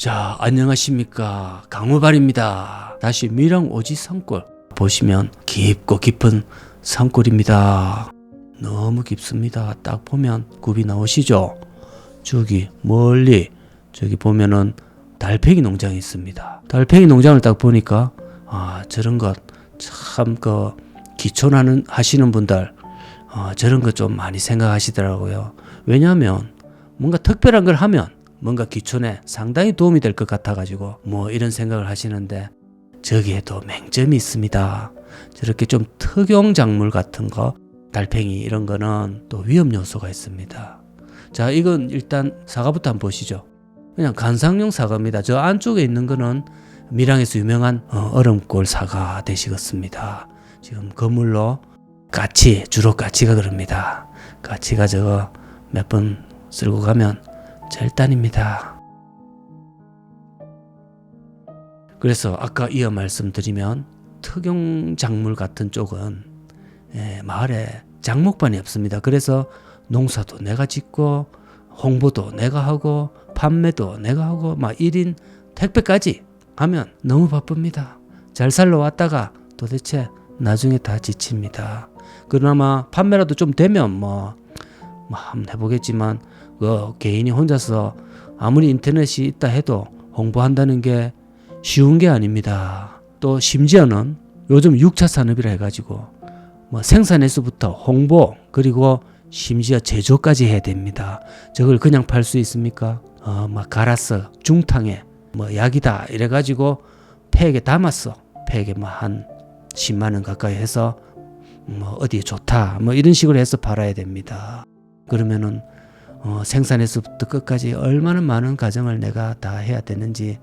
자, 안녕하십니까. 강무발입니다. 다시 미랑 오지 산골. 보시면 깊고 깊은 산골입니다. 너무 깊습니다. 딱 보면 굽이 나오시죠? 저기 멀리 저기 보면은 달팽이 농장이 있습니다. 달팽이 농장을 딱 보니까 아, 저런 것 참 그 기촌하는 하시는 분들 어, 저런 것 좀 많이 생각하시더라고요. 왜냐하면 뭔가 특별한 걸 하면 뭔가 기촌에 상당히 도움이 될 것 같아가지고 뭐 이런 생각을 하시는데 저기에도 맹점이 있습니다. 저렇게 좀 특용 작물 같은 거 달팽이 이런 거는 또 위험 요소가 있습니다. 자 이건 일단 사과부터 한번 보시죠. 그냥 관상용 사과입니다. 저 안쪽에 있는 거는 밀양에서 유명한 어, 얼음골 사과 되시겠습니다. 지금 거물로 까치 주로 까치가 그럽니다. 까치가 저거 몇 번 쓸고 가면 절단입니다. 그래서 아까 이어 말씀드리면 특용 작물 같은 쪽은 예, 마을에 장목반이 없습니다. 그래서 농사도 내가 짓고 홍보도 내가 하고 판매도 내가 하고 막 1인 택배까지 하면 너무 바쁩니다. 잘 살러 왔다가 도대체 나중에 다 지칩니다. 그나마 판매라도 좀 되면 뭐, 뭐 한번 해보겠지만 그 개인이 혼자서 아무리 인터넷이 있다 해도 홍보한다는 게 쉬운 게 아닙니다. 또 심지어는 요즘 6차 산업이라 해가지고 뭐 생산에서부터 홍보 그리고 심지어 제조까지 해야 됩니다. 저걸 그냥 팔 수 있습니까? 어, 막 갈았어 중탕에 뭐 약이다 이래가지고 팩에 담았어 팩에 뭐 한 10만 원 가까이 해서 뭐 어디에 좋다 뭐 이런 식으로 해서 팔아야 됩니다. 그러면은 어, 생산에서부터 끝까지 얼마나 많은 과정을 내가 다 해야 되는지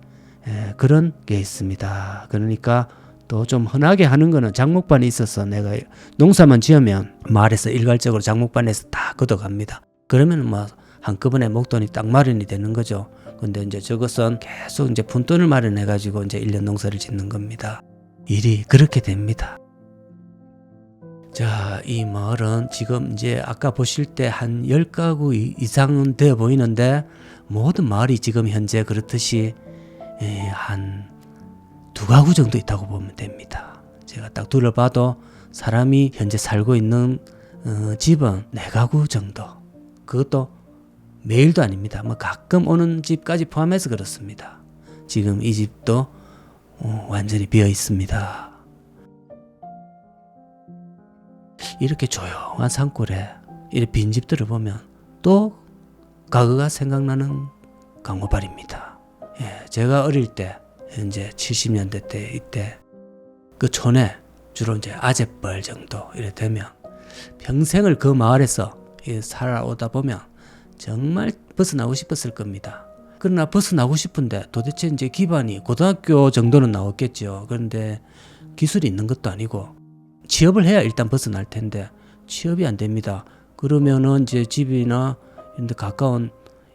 예, 그런 게 있습니다. 그러니까 또 좀 흔하게 하는 거는 장목반이 있어서 내가 농사만 지으면 마을에서 일괄적으로 장목반에서 다 걷어갑니다. 그러면 뭐 한꺼번에 목돈이 딱 마련이 되는 거죠. 근데 이제 저것은 계속 이제 푼돈을 마련해 가지고 이제 1년 농사를 짓는 겁니다. 일이 그렇게 됩니다. 자, 이 마을은 지금 이제 아까 보실 때 한 10가구 이- 이상은 되어 보이는데 모든 마을이 지금 현재 그렇듯이 예, 한두 가구 정도 있다고 보면 됩니다. 제가 딱 둘러봐도 사람이 현재 살고 있는 어, 집은 네 가구 정도. 그것도 매일도 아닙니다. 뭐 가끔 오는 집까지 포함해서 그렇습니다. 지금 이 집도 어, 완전히 비어 있습니다. 이렇게 조용한 산골에 이렇게 빈 집들을 보면 또 과거가 생각나는 강호발입니다. 예, 제가 어릴 때 이제 70년대 때 이때 그 촌에 주로 이제 아재뻘 정도 이래 되면 평생을 그 마을에서 이 살아오다 보면 정말 벗어나고 싶었을 겁니다. 그러나 벗어나고 싶은데 도대체 이제 기반이 고등학교 정도는 나왔겠죠. 그런데 기술이 있는 것도 아니고 취업을 해야 일단 벗어날 텐데 취업이 안 됩니다. 그러면은 이제 집이나 이런 데 가까운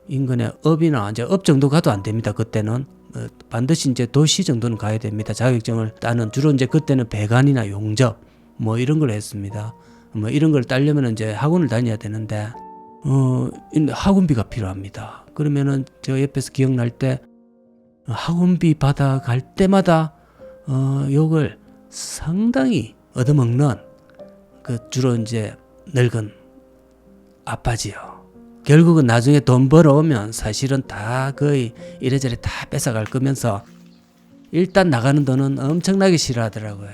인근의 업이나 이제 업 정도 가도 안 됩니다. 그때는 어, 반드시 이제 도시 정도는 가야 됩니다. 자격증을 따는 주로 이제 그때는 배관이나 용접 뭐 이런 걸 했습니다. 뭐 이런 걸 따려면 이제 학원을 다녀야 되는데 어이 학원비가 필요합니다. 그러면은 저 옆에서 기억날 때 학원비 받아 갈 때마다 어 욕을 상당히 얻어먹는 그 주로 이제 늙은 아빠지요. 결국은 나중에 돈 벌어오면 사실은 다 거의 이래저래 다 뺏어갈 거면서 일단 나가는 돈은 엄청나게 싫어하더라고요.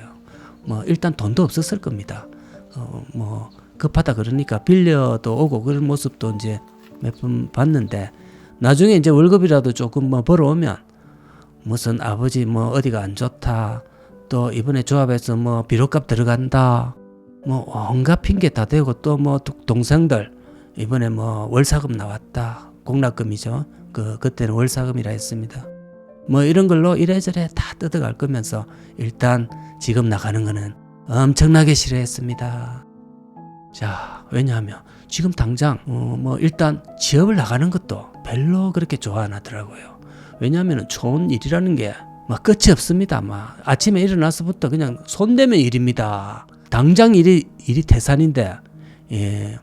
뭐 일단 돈도 없었을 겁니다. 어, 뭐 급하다 그러니까 빌려도 오고 그런 모습도 이제 몇 번 봤는데 나중에 이제 월급이라도 조금 뭐 벌어오면 무슨 아버지 뭐 어디가 안 좋다 또 이번에 조합해서 뭐 비료값 들어간다 뭐 온갖 핑계 다 대고 또 뭐 동생들 이번에 뭐 월사금 나왔다 공락금이죠. 그 그때는 월사금이라 했습니다. 뭐 이런 걸로 이래저래 다 뜯어갈 거면서 일단 지금 나가는 거는 엄청나게 싫어했습니다. 자 왜냐하면 지금 당장 어, 뭐 일단 취업을 나가는 것도 별로 그렇게 좋아 안 하더라고요. 왜냐하면 좋은 일이라는 게 막 끝이 없습니다. 막 아침에 일어나서부터 그냥 손대면 일입니다. 당장 일이 일이 태산인데 예.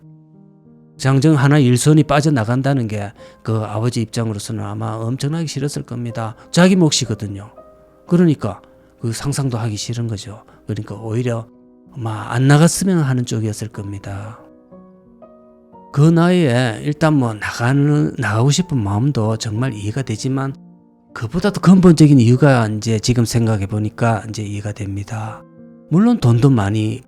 장정 하나 일선이 빠져나간다는 게 그 아버지 입장으로서는 아마 엄청나게 싫었을 겁니다. 자기 몫이거든요. 그러니까 그 상상도 하기 싫은 거죠. 그러니까 오히려 아마 안 나갔으면 하는 쪽이었을 겁니다. 그 나이에 일단 뭐 나가는 나가고 싶은 마음도 정말 이해가 되지만 그보다도 근본적인 이유가 이제 지금 생각해 보니까 이제 이해가 됩니다. 물론 돈도 많이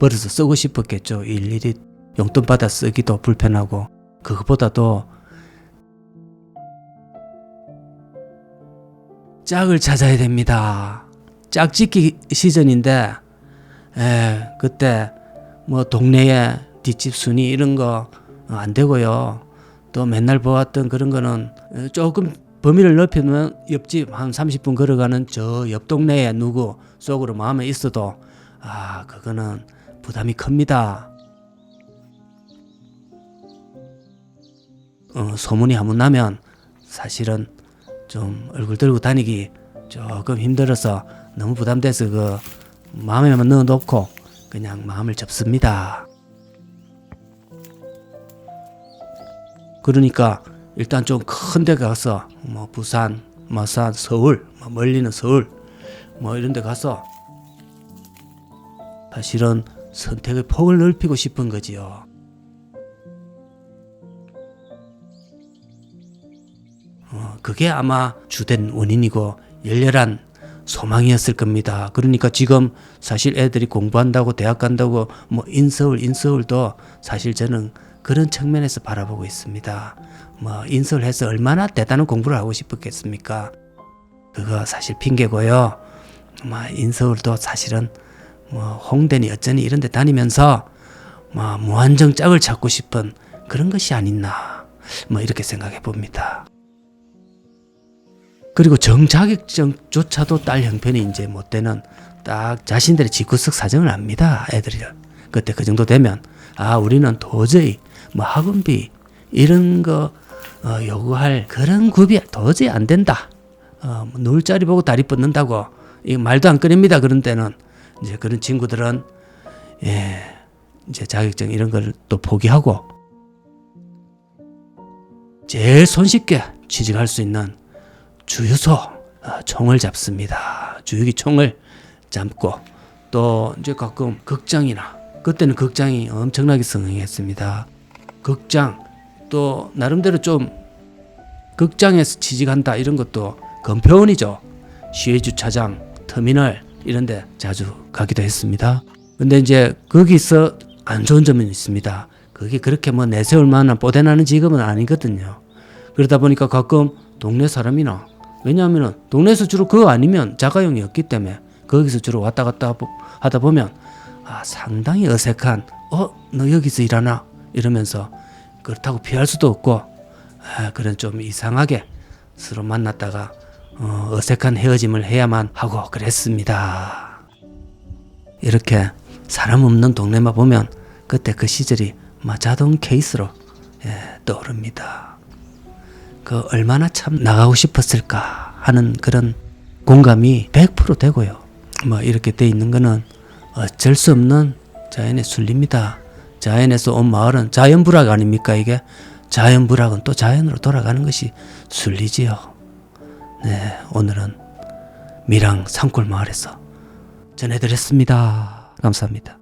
벌어서 쓰고 싶었겠죠. 일일이 용돈 받아 쓰기도 불편하고 그것보다도 짝을 찾아야 됩니다. 짝짓기 시즌인데 에 그때 뭐 동네에 뒷집 순위 이런 거 안 되고요. 또 맨날 보았던 그런 거는 어, 조금 범위를 넓히면 옆집 한 30분 걸어가는 저 옆 동네에 누구 속으로 마음에 있어도 아 그거는 부담이 큽니다. 어, 소문이 한번 나면 사실은 좀 얼굴 들고 다니기 조금 힘들어서 너무 부담돼서 그 마음에만 넣어놓고 그냥 마음을 접습니다. 그러니까 일단 좀 큰 데 가서 뭐 부산, 마산, 서울, 뭐 멀리는 서울 뭐 이런 데 가서 사실은 선택의 폭을 넓히고 싶은 거지요. 어, 그게 아마 주된 원인이고 열렬한 소망이었을 겁니다. 그러니까 지금 사실 애들이 공부한다고 대학 간다고 뭐 인서울 인서울도 사실 저는 그런 측면에서 바라보고 있습니다. 뭐 인서울해서 얼마나 대단한 공부를 하고 싶었겠습니까? 그거 사실 핑계고요. 뭐 인서울도 사실은 뭐 홍대니 어쩌니 이런 데 다니면서 뭐 무한정 짝을 찾고 싶은 그런 것이 아닌나 뭐 이렇게 생각해 봅니다. 그리고 정자격증조차도 딸 형편이 이제 못 되는 딱 자신들의 집구석 사정을 압니다. 애들이 그때 그 정도 되면 아 우리는 도저히 뭐 학원비 이런 거 어, 요구할 그런 굽이 도저히 안 된다. 어, 뭐 놀자리 보고 다리 뻗는다고 이 말도 안 꺼냅니다. 그런 때는 이제 그런 친구들은 예 이제 자격증 이런 걸 또 포기하고 제일 손쉽게 취직할 수 있는 주유소 어, 총을 잡습니다. 주유기 총을 잡고 또 이제 가끔 극장이나 그때는 극장이 엄청나게 성행했습니다. 극장 또 나름대로 좀 극장에서 취직한다 이런 것도 금표원이죠. 시외 주차장, 터미널 이런 데 자주 가기도 했습니다. 근데 이제 거기서 안 좋은 점은 있습니다. 그게 그렇게 뭐 내세울 만한 뽀대나는 직업은 아니거든요. 그러다 보니까 가끔 동네 사람이나 왜냐하면 동네에서 주로 그거 아니면 자가용이 없기 때문에 거기서 주로 왔다 갔다 보- 하다 보면 아 상당히 어색한 어 너 여기서 일하나 이러면서 그렇다고 피할 수도 없고 아, 그런 좀 이상하게 서로 만났다가 어, 어색한 헤어짐을 해야만 하고 그랬습니다. 이렇게 사람 없는 동네만 보면 그때 그 시절이 막 자동 케이스로 예, 떠오릅니다. 그 얼마나 참 나가고 싶었을까 하는 그런 공감이 100% 되고요. 뭐 이렇게 돼 있는 거는 어쩔 수 없는 자연의 순리입니다. 자연에서 온 마을은 자연불학 아닙니까 이게? 자연불학은 또 자연으로 돌아가는 것이 순리지요. 네, 오늘은 미랑 산골 마을에서 전해드렸습니다. 감사합니다.